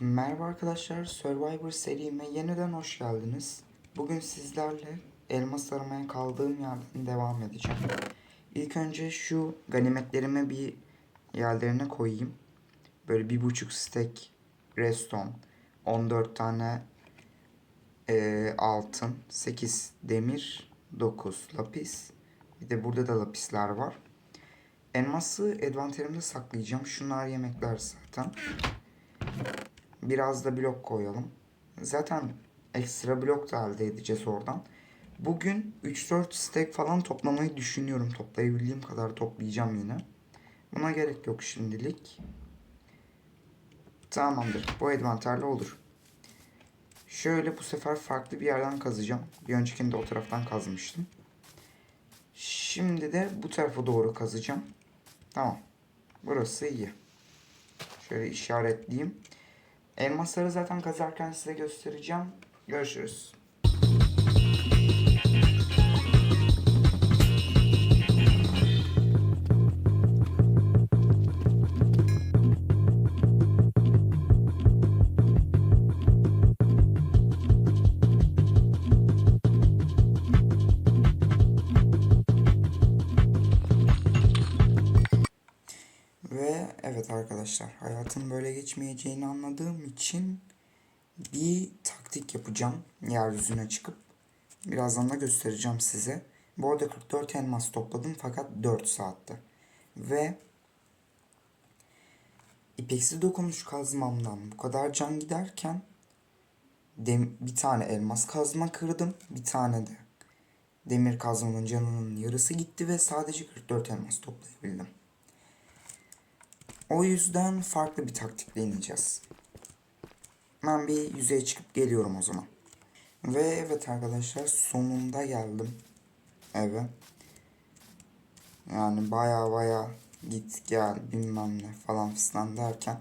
Merhaba arkadaşlar, Survivor serime yeniden hoş geldiniz. Bugün sizlerle elmas aramaya kaldığım yerden devam edeceğim. İlk önce şu ganimetlerimi bir yerlerine koyayım. Böyle bir buçuk stack redstone, 14 tane eee, altın, 8 demir, 9 lapis. Bir de burada da lapisler var. Elması envanterimde saklayacağım. Şunlar yemekler zaten. Biraz da blok koyalım. Zaten ekstra blok da elde edeceğiz oradan. Bugün 3-4 stack falan toplamayı düşünüyorum. Toplayabildiğim kadar toplayacağım yine. Buna gerek yok şimdilik. Tamamdır. Bu envanterle olur. Şöyle bu sefer farklı bir yerden kazacağım. Bir öncekinde o taraftan kazmıştım. Şimdi de bu tarafa doğru kazacağım. Tamam. Burası iyi. Şöyle işaretleyeyim. Elmasları zaten kazarken size göstereceğim. Görüşürüz. Hayatın böyle geçmeyeceğini anladığım için bir taktik yapacağım yeryüzüne çıkıp. Birazdan da göstereceğim size. Bu arada 44 elmas topladım fakat 4 saatte. Ve ipeksi dokunuş kazmamdan bu kadar can giderken dem bir tane elmas kazma kırdım. Bir tane de demir kazmanın canının yarısı gitti ve sadece 44 elmas toplayabildim. O yüzden farklı bir taktikle ineceğiz. Ben bir yüzeye çıkıp geliyorum o zaman. Ve evet arkadaşlar sonunda geldim eve. Yani baya baya git gel bilmem ne falan fistan derken.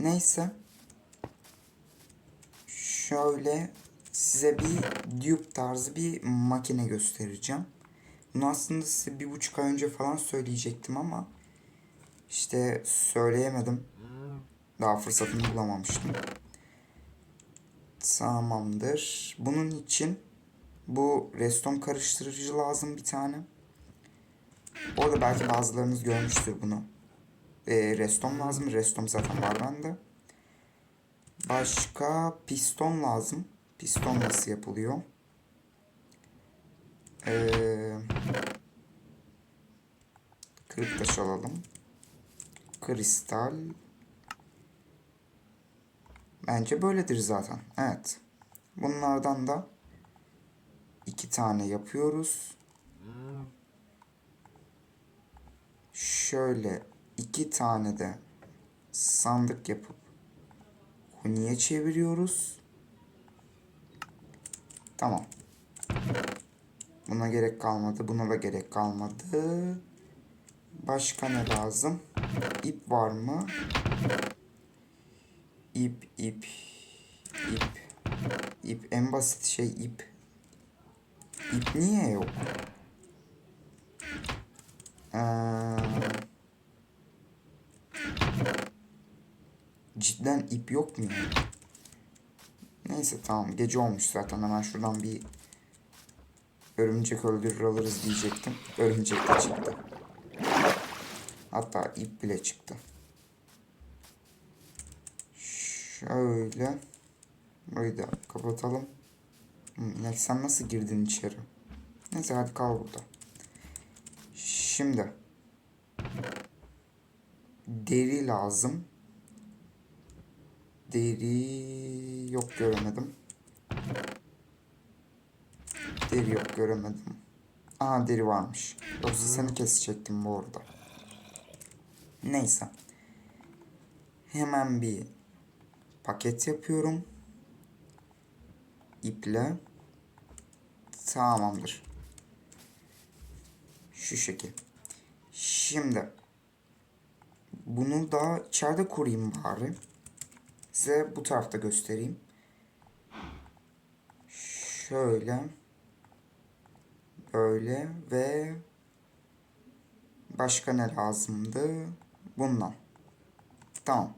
Neyse. Şöyle size bir dupe tarzı bir makine göstereceğim. Bunu aslında size bir buçuk ay önce falan söyleyecektim ama işte söyleyemedim. Daha fırsatını bulamamıştım. Tamamdır. Bunun için bu restom karıştırıcı lazım bir tane. Orada belki bazılarınız görmüştür bunu. E, restom lazım. Restom zaten var bende. Başka piston lazım. Piston nasıl yapılıyor? Eee kırık taş alalım. Kristal. Bence böyledir zaten. Evet. Bunlardan da iki tane yapıyoruz. Şöyle iki tane de sandık yapıp huniye çeviriyoruz. Tamam. Buna gerek kalmadı. Buna da gerek kalmadı. Başka ne lazım? İp var mı? İp, ip, ip. İp en basit şey ip. İp niye yok? Ee, cidden ip yok mu? Neyse tamam gece olmuş zaten hemen şuradan bir örümcek öldürür alırız diyecektim. Örümcek de çıktı. Hatta ip bile çıktı. Şöyle. Burayı da kapatalım. İnek sen nasıl girdin içeri? Neyse hadi kal burada. Şimdi. Deri lazım. Deri yok göremedim. Deri yok göremedim. Aa deri varmış. Yoksa seni kesecektim bu arada. Neyse. Hemen bir paket yapıyorum. İple. Tamamdır. Şu şekil. Şimdi bunu da içeride kurayım bari. Size bu tarafta göstereyim. Şöyle. Böyle ve başka ne lazımdı? Bundan. Tamam.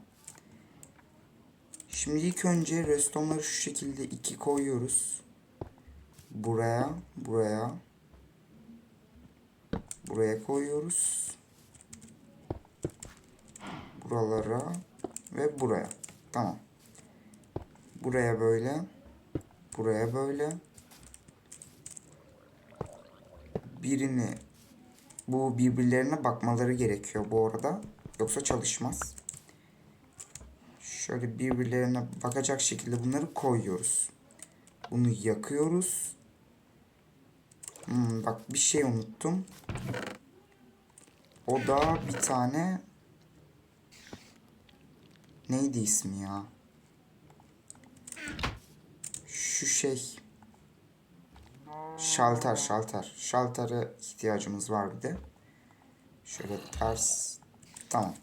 Şimdi ilk önce restonları şu şekilde iki koyuyoruz. Buraya, buraya. Buraya koyuyoruz. Buralara ve buraya. Tamam. Buraya böyle. Buraya böyle. Birini bu birbirlerine bakmaları gerekiyor bu arada. Yoksa çalışmaz. Şöyle birbirlerine bakacak şekilde bunları koyuyoruz. Bunu yakıyoruz. Hmm, bak bir şey unuttum. O da bir tane neydi ismi ya? Şu şey şalter şalter. Şaltere ihtiyacımız var bir de. Şöyle ters. Tamam.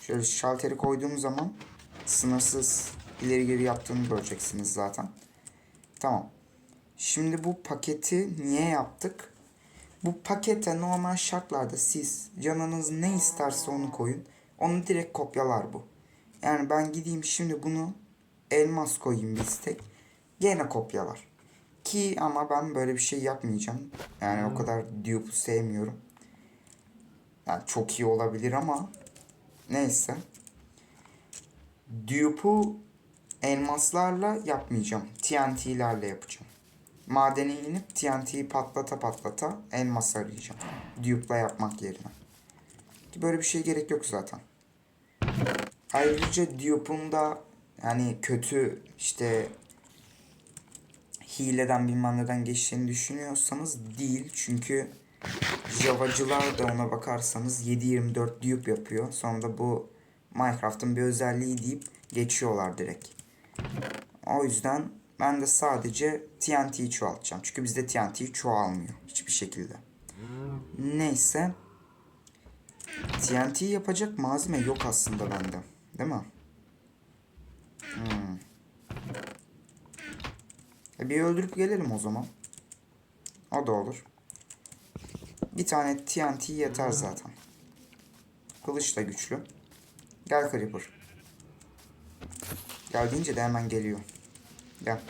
Şöyle şalteri koyduğum zaman sınırsız ileri geri yaptığını göreceksiniz zaten. Tamam. Şimdi bu paketi niye yaptık? Bu pakete normal şartlarda siz canınız ne isterse onu koyun. Onu direkt kopyalar bu. Yani ben gideyim şimdi bunu elmas koyayım bir istek. Gene kopyalar. Ki ama ben böyle bir şey yapmayacağım. Yani o kadar dupe sevmiyorum. Yani çok iyi olabilir ama neyse. Dupe'u elmaslarla yapmayacağım. TNT'lerle yapacağım. Madene inip TNT'yi patlata patlata elmas arayacağım. Dupe'la yapmak yerine. Ki böyle bir şey gerek yok zaten. Ayrıca Dupe'un da yani kötü işte hileden bilmem neden geçtiğini düşünüyorsanız değil. Çünkü Java'cılar da ona bakarsanız 7-24 dupe yapıyor. Sonra da bu Minecraft'ın bir özelliği deyip geçiyorlar direkt. O yüzden ben de sadece TNT'yi çoğaltacağım. Çünkü bizde TNT çoğalmıyor hiçbir şekilde. Neyse. TNT yapacak malzeme yok aslında bende. Değil mi? Hmm. E bir öldürüp gelelim o zaman. O da olur. Bir tane TNT yeter zaten. Kılıç da güçlü. Gel Creeper. Gel deyince de hemen geliyor. Gel.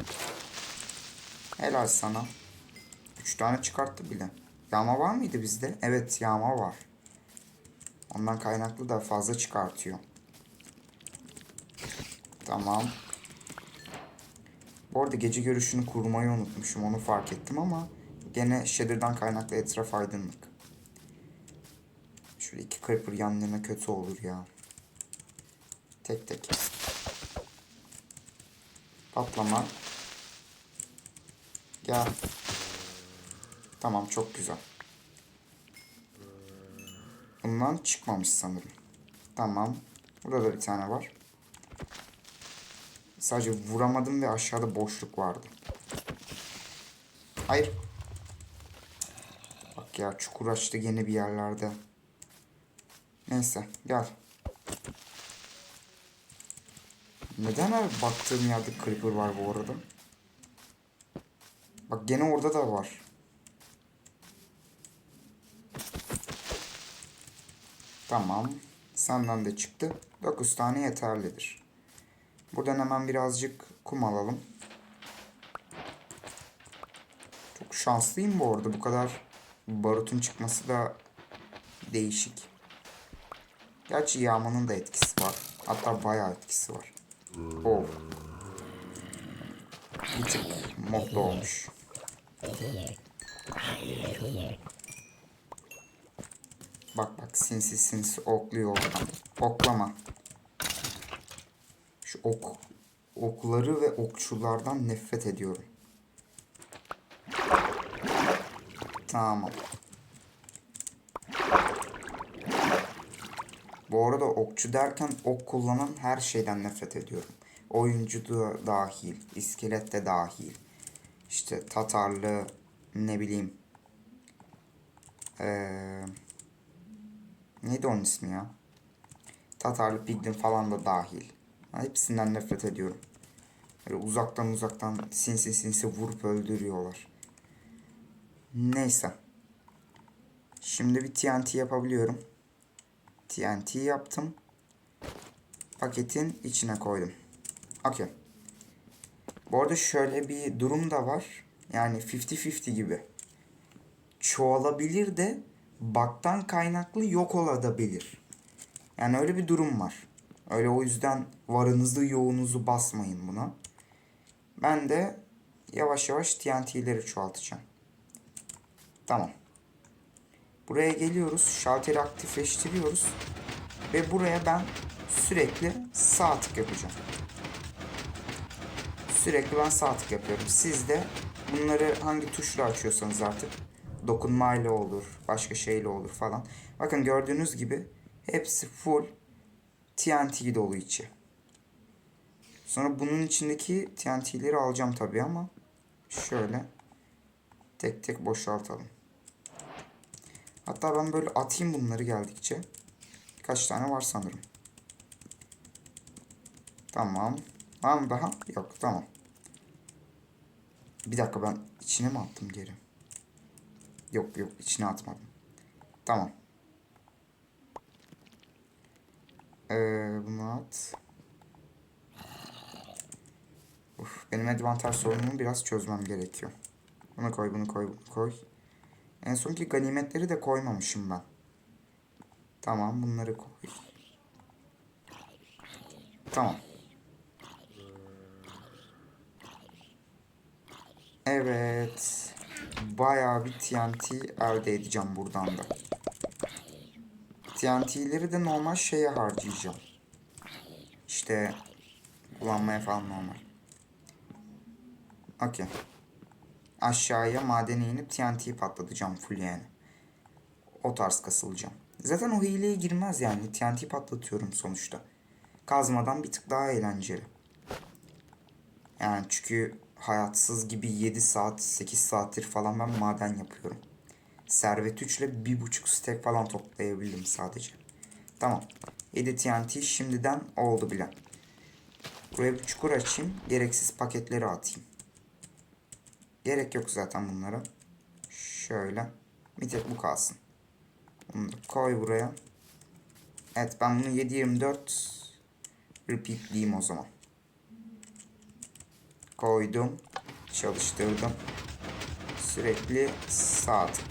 Helal sana. Üç tane çıkarttı bile. Yağma var mıydı bizde? Evet yağma var. Ondan kaynaklı da fazla çıkartıyor. Tamam. Bu arada gece görüşünü kurmayı unutmuşum. Onu fark ettim ama gene shader'dan kaynaklı etraf aydınlık. Şöyle iki creeper yan yana kötü olur ya. Tek tek. Patlama. Gel. Tamam çok güzel. Bundan çıkmamış sanırım. Tamam. Burada da bir tane var. Sadece vuramadım ve aşağıda boşluk vardı. Hayır. Ya çukur açtı gene bir yerlerde. Neyse gel. Neden her baktığım yerde creeper var bu arada? Bak gene orada da var. Tamam. Senden de çıktı. 9 tane yeterlidir. Buradan hemen birazcık kum alalım. Çok şanslıyım bu arada. Bu kadar barutun çıkması da değişik. Gerçi yağmanın da etkisi var. Hatta bayağı etkisi var. Oh. Bir modda olmuş. Bak bak sinsi sinsi okluyor oradan. Oklama. Şu ok okları ve okçulardan nefret ediyorum. Tamam. Bu arada okçu derken ok kullanan her şeyden nefret ediyorum. Oyuncu da dahil, iskelet de dahil. İşte Tatarlı, ne bileyim. Ee, neydi onun ismi ya? Tatarlı Piglin falan da dahil. Hepsinden nefret ediyorum. Böyle uzaktan uzaktan sinsi sinsi vurup öldürüyorlar. Neyse. Şimdi bir TNT yapabiliyorum. TNT yaptım. paketin içine koydum. Okey. Bu arada şöyle bir durum da var. Yani 50-50 gibi. Çoğalabilir de baktan kaynaklı yok olabilir. Yani öyle bir durum var. Öyle o yüzden varınızı yoğunuzu basmayın buna. Ben de yavaş yavaş TNT'leri çoğaltacağım. Tamam. Buraya geliyoruz. Şalteri aktifleştiriyoruz. Ve buraya ben sürekli sağ tık yapacağım. Sürekli ben sağ tık yapıyorum. Siz de bunları hangi tuşla açıyorsanız artık dokunmayla olur, başka şeyle olur falan. Bakın gördüğünüz gibi hepsi full TNT dolu içi. Sonra bunun içindeki TNT'leri alacağım tabii ama şöyle tek tek boşaltalım. Hatta ben böyle atayım bunları geldikçe. Kaç tane var sanırım. Tamam. Var mı daha? Yok tamam. Bir dakika ben içine mi attım geri? Yok yok içine atmadım. Tamam. Ee, bunu at. Uf, benim envanter sorunumu biraz çözmem gerekiyor. Bunu koy, bunu koy, bunu koy. En sonki ganimetleri de koymamışım ben. Tamam, bunları koy. Tamam. Evet. Bayağı bir TNT elde edeceğim buradan da. TNT'leri de normal şeye harcayacağım. İşte kullanmaya falan normal. Okey. Aşağıya madene inip TNT'yi patlatacağım full yani. O tarz kasılacağım. Zaten o hileye girmez yani. TNT patlatıyorum sonuçta. Kazmadan bir tık daha eğlenceli. Yani çünkü hayatsız gibi 7 saat 8 saattir falan ben maden yapıyorum. Servet 3 ile 1.5 stack falan toplayabildim sadece. Tamam. 7 TNT şimdiden oldu bile. Buraya bir çukur açayım. Gereksiz paketleri atayım. Gerek yok zaten bunlara. Şöyle. Bir tek bu kalsın. Bunu da koy buraya. Evet ben bunu 7.24 repeatleyeyim o zaman. Koydum. Çalıştırdım. Sürekli sağ tık.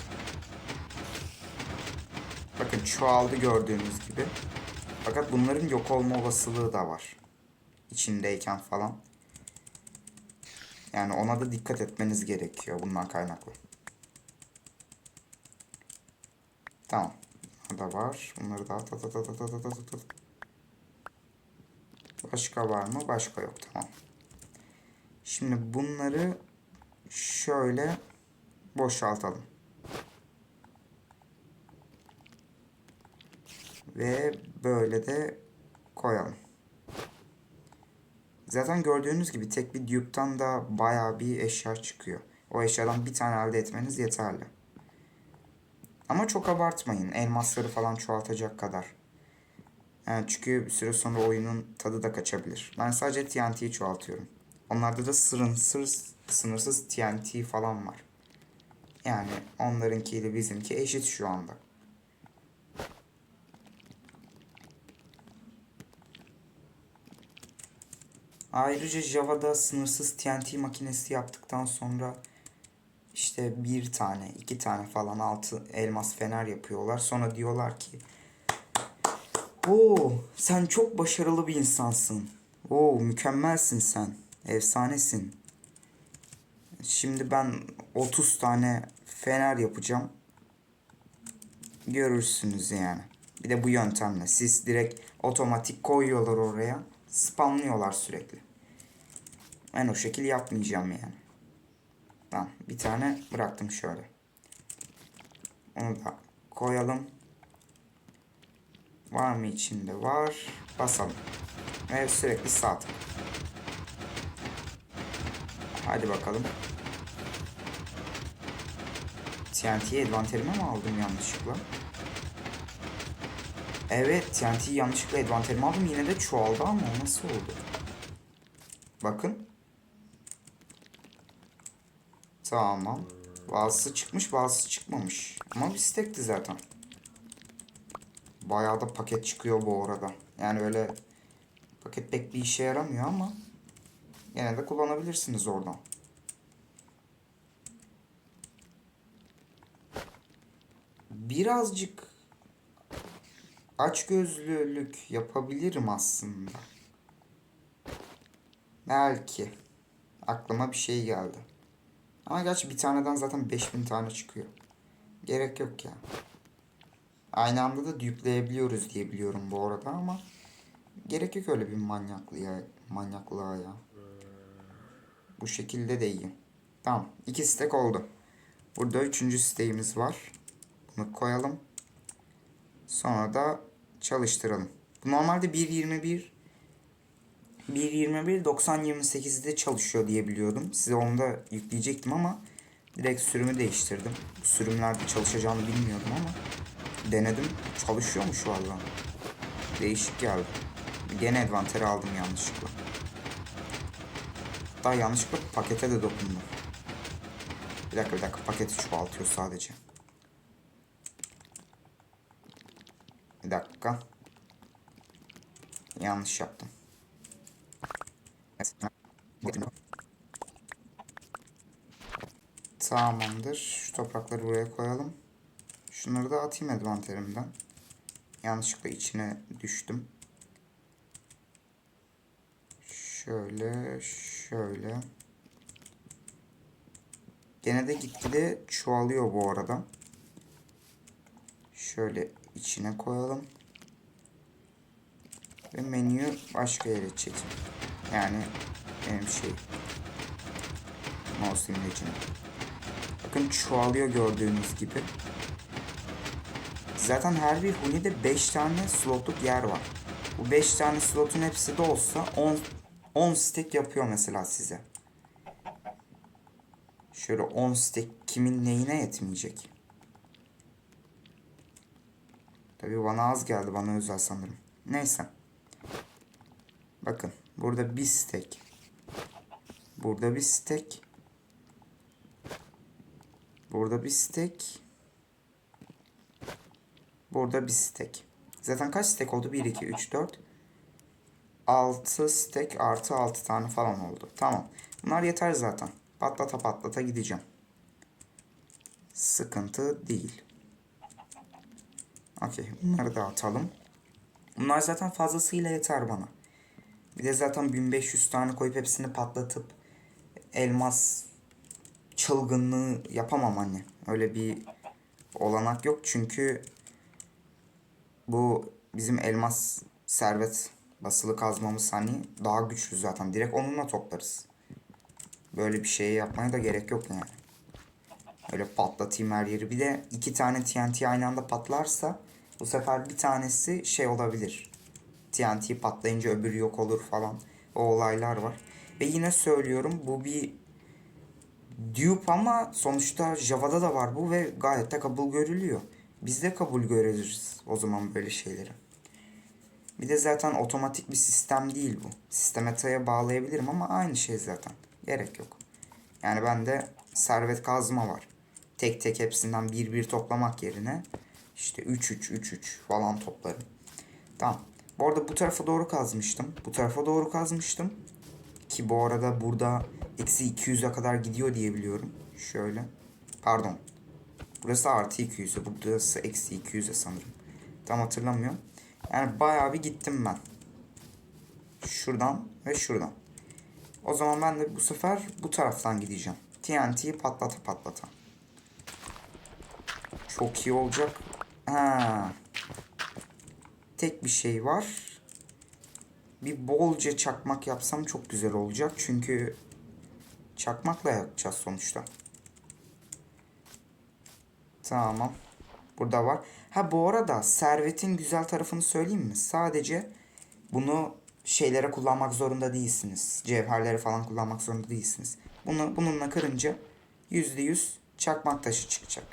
Bakın çoğaldı gördüğünüz gibi. Fakat bunların yok olma olasılığı da var. İçindeyken falan. Yani ona da dikkat etmeniz gerekiyor bundan kaynaklı. Tamam. Burada var. Bunları da at at at at at at at at. Başka var mı? Başka yok. Tamam. Şimdi bunları şöyle boşaltalım. Ve böyle de koyalım. Zaten gördüğünüz gibi tek bir dupe'tan da bayağı bir eşya çıkıyor. O eşyadan bir tane elde etmeniz yeterli. Ama çok abartmayın. Elmasları falan çoğaltacak kadar. Yani çünkü bir süre sonra oyunun tadı da kaçabilir. Ben sadece TNT'yi çoğaltıyorum. Onlarda da sırın, sır, sınırsız TNT falan var. Yani onlarınkiyle bizimki eşit şu anda. Ayrıca Java'da sınırsız TNT makinesi yaptıktan sonra işte bir tane, iki tane falan altı elmas fener yapıyorlar. Sonra diyorlar ki Oo, sen çok başarılı bir insansın. Oo, mükemmelsin sen. Efsanesin. Şimdi ben 30 tane fener yapacağım. Görürsünüz yani. Bir de bu yöntemle. Siz direkt otomatik koyuyorlar oraya. Spamlıyorlar sürekli. Ben o şekil yapmayacağım yani. Tamam. Bir tane bıraktım şöyle. Onu da koyalım. Var mı içinde? Var. Basalım. Ve sürekli sağ tık. Hadi bakalım. TNT'yi advanterime mi aldım yanlışlıkla? Evet TNT'yi yanlışlıkla advanterime aldım. Yine de çoğaldı ama nasıl oldu? Bakın. Tamam. Bazısı çıkmış bazısı çıkmamış. Ama bir stack'ti zaten. Bayağı da paket çıkıyor bu arada. Yani öyle Paket pek bir işe yaramıyor ama yine de kullanabilirsiniz oradan. Birazcık açgözlülük yapabilirim aslında. Belki. Aklıma bir şey geldi. Ama gerçi bir taneden zaten 5000 tane çıkıyor. Gerek yok ya. Aynı anda da dupleyebiliyoruz diye biliyorum bu arada ama gerek yok öyle bir manyaklığa, manyaklığa ya. Bu şekilde de iyi. Tamam. iki stek oldu. Burada üçüncü steğimiz var. Bunu koyalım. Sonra da çalıştıralım. Bu normalde 1.21 1.21 90.28'de çalışıyor diye biliyordum. Size onu da yükleyecektim ama direkt sürümü değiştirdim. Bu sürümlerde çalışacağını bilmiyordum ama denedim. Çalışıyormuş vallahi. Değişik geldi. Gene advantage aldım yanlışlıkla. Hatta yanlışlıkla pakete de dokundum. Bir dakika bir dakika paketi çoğaltıyor sadece. Bir dakika. Yanlış yaptım. Tamamdır. Şu toprakları buraya koyalım. Şunları da atayım advanterimden. Yanlışlıkla içine düştüm. Şöyle, şöyle. Gene de gitgide çoğalıyor bu arada. Şöyle içine koyalım. Ve menüyü başka yere çekeyim. Yani benim şey mouse imlecini. Bakın çoğalıyor gördüğünüz gibi. Zaten her bir Huni'de 5 tane slotluk yer var. Bu 5 tane slotun hepsi de olsa 10 10 stack yapıyor mesela size. Şöyle 10 stack kimin neyine yetmeyecek? Tabii bana az geldi. Bana özel sanırım. Neyse. Bakın. Burada bir stack. Burada bir stack. Burada bir stack. Burada bir stack. Zaten kaç stack oldu? 1, 2, 3, 4. 6 stack artı 6 tane falan oldu. Tamam. Bunlar yeter zaten. Patlata patlata gideceğim. Sıkıntı değil. Okey. Bunları da atalım. Bunlar zaten fazlasıyla yeter bana. Bir de zaten 1500 tane koyup hepsini patlatıp elmas çılgınlığı yapamam anne. Öyle bir olanak yok çünkü bu bizim elmas servet basılı kazmamız hani daha güçlü zaten. Direkt onunla toplarız. Böyle bir şey yapmaya da gerek yok yani. Öyle patlatayım her yeri. Bir de iki tane TNT aynı anda patlarsa bu sefer bir tanesi şey olabilir. TNT patlayınca öbürü yok olur falan. O olaylar var. Ve yine söylüyorum bu bir dupe ama sonuçta Java'da da var bu ve gayet de kabul görülüyor. Biz de kabul görürüz o zaman böyle şeyleri. Bir de zaten otomatik bir sistem değil bu. Sistemeta'ya bağlayabilirim ama aynı şey zaten. Gerek yok. Yani bende servet kazma var. Tek tek hepsinden bir bir toplamak yerine işte 3-3-3-3 falan toplarım. Tamam. Bu arada bu tarafa doğru kazmıştım. Bu tarafa doğru kazmıştım. Ki bu arada burada eksi 200'e kadar gidiyor diye biliyorum. Şöyle. Pardon. Burası artı 200'e. Burası eksi 200'e sanırım. Tam hatırlamıyorum. Yani bayağı bir gittim ben. Şuradan ve şuradan. O zaman ben de bu sefer bu taraftan gideceğim. TNT'yi patlata patlata. Çok iyi olacak. Ha. Tek bir şey var. Bir bolca çakmak yapsam çok güzel olacak. Çünkü çakmakla yapacağız sonuçta. Tamam. Burada var. Ha bu arada servetin güzel tarafını söyleyeyim mi? Sadece bunu şeylere kullanmak zorunda değilsiniz. Cevherlere falan kullanmak zorunda değilsiniz. Bunu bununla kırınca %100 çakmak taşı çıkacak.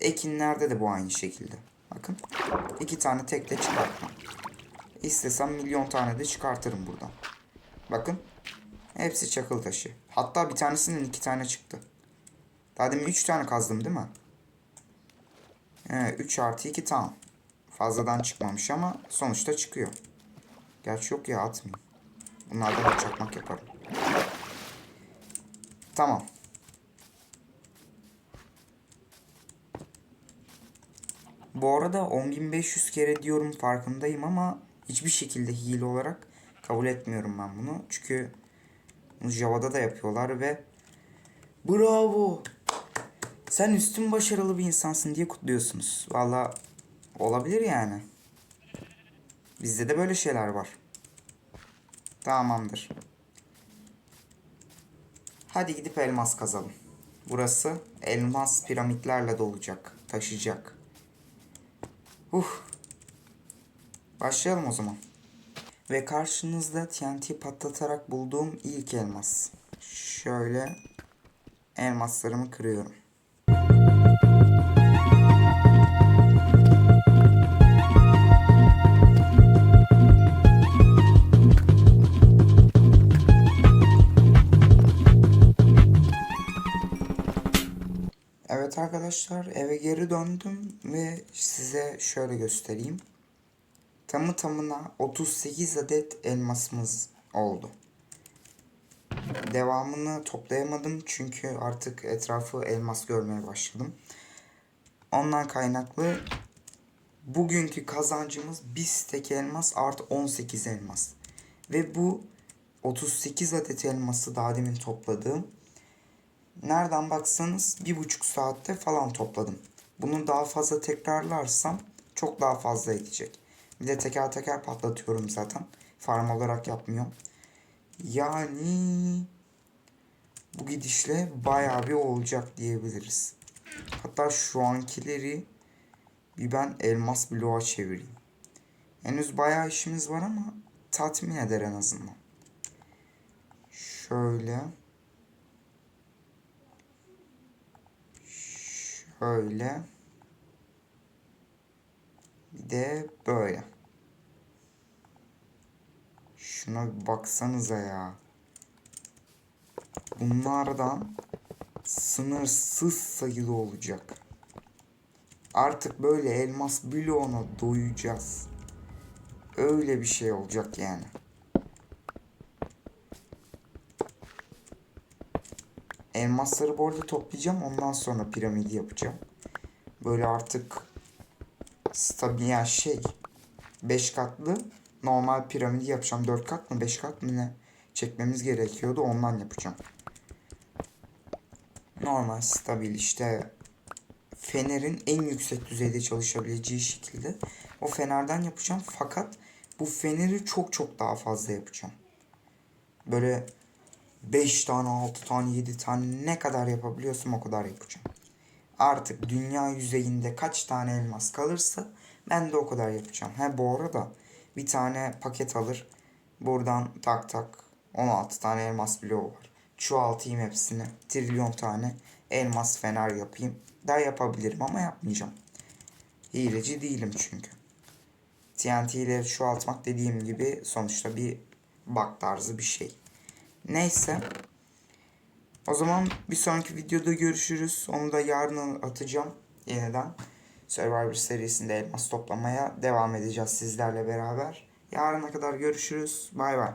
Ekinlerde de bu aynı şekilde. Bakın. iki tane tek de çıkartma. İstesem milyon tane de çıkartırım buradan. Bakın. Hepsi çakıl taşı. Hatta bir tanesinden iki tane çıktı. Daha demin üç tane kazdım değil mi? Evet, 3 artı 2 tamam. Fazladan çıkmamış ama sonuçta çıkıyor. Gerçi yok ya atmayayım. Bunlardan da çakmak yaparım. Tamam. Bu arada 10.500 kere diyorum farkındayım ama hiçbir şekilde hile olarak kabul etmiyorum ben bunu. Çünkü Java'da da yapıyorlar ve bravo sen üstün başarılı bir insansın diye kutluyorsunuz. Valla olabilir yani. Bizde de böyle şeyler var. Tamamdır. Hadi gidip elmas kazalım. Burası elmas piramitlerle dolacak, taşıyacak. Uh. Başlayalım o zaman. Ve karşınızda TNT patlatarak bulduğum ilk elmas. Şöyle elmaslarımı kırıyorum. Evet arkadaşlar eve geri döndüm ve size şöyle göstereyim. Tamı tamına 38 adet elmasımız oldu. Devamını toplayamadım çünkü artık etrafı elmas görmeye başladım. Ondan kaynaklı bugünkü kazancımız bir stek elmas artı 18 elmas. Ve bu 38 adet elması daha demin topladığım nereden baksanız bir buçuk saatte falan topladım. Bunu daha fazla tekrarlarsam çok daha fazla edecek. Bir de teker teker patlatıyorum zaten. Farm olarak yapmıyorum. Yani bu gidişle bayağı bir olacak diyebiliriz. Hatta şu ankileri bir ben elmas bloğa çevireyim. Henüz bayağı işimiz var ama tatmin eder en azından. Şöyle. Şöyle. Bir de böyle. Şuna bir baksanıza ya. Bunlardan sınırsız sayıda olacak. Artık böyle elmas bloğuna doyacağız. Öyle bir şey olacak yani. Elmasları bu arada toplayacağım. Ondan sonra piramidi yapacağım. Böyle artık stabil yani şey 5 katlı normal piramidi yapacağım. 4 kat mı 5 kat mı ne çekmemiz gerekiyordu. Ondan yapacağım. Normal stabil işte fenerin en yüksek düzeyde çalışabileceği şekilde o fenerden yapacağım. Fakat bu feneri çok çok daha fazla yapacağım. Böyle 5 tane, 6 tane, 7 tane ne kadar yapabiliyorsam o kadar yapacağım. Artık dünya yüzeyinde kaç tane elmas kalırsa ben de o kadar yapacağım. He bu arada bir tane paket alır. Buradan tak tak 16 tane elmas bloğu var. Çoğaltayım hepsini. Trilyon tane elmas fener yapayım. Daha yapabilirim ama yapmayacağım. Hileci değilim çünkü. TNT ile çoğaltmak dediğim gibi sonuçta bir bug tarzı bir şey. Neyse. O zaman bir sonraki videoda görüşürüz. Onu da yarın atacağım yeniden. Survivor serisinde elmas toplamaya devam edeceğiz sizlerle beraber. Yarına kadar görüşürüz. Bay bay.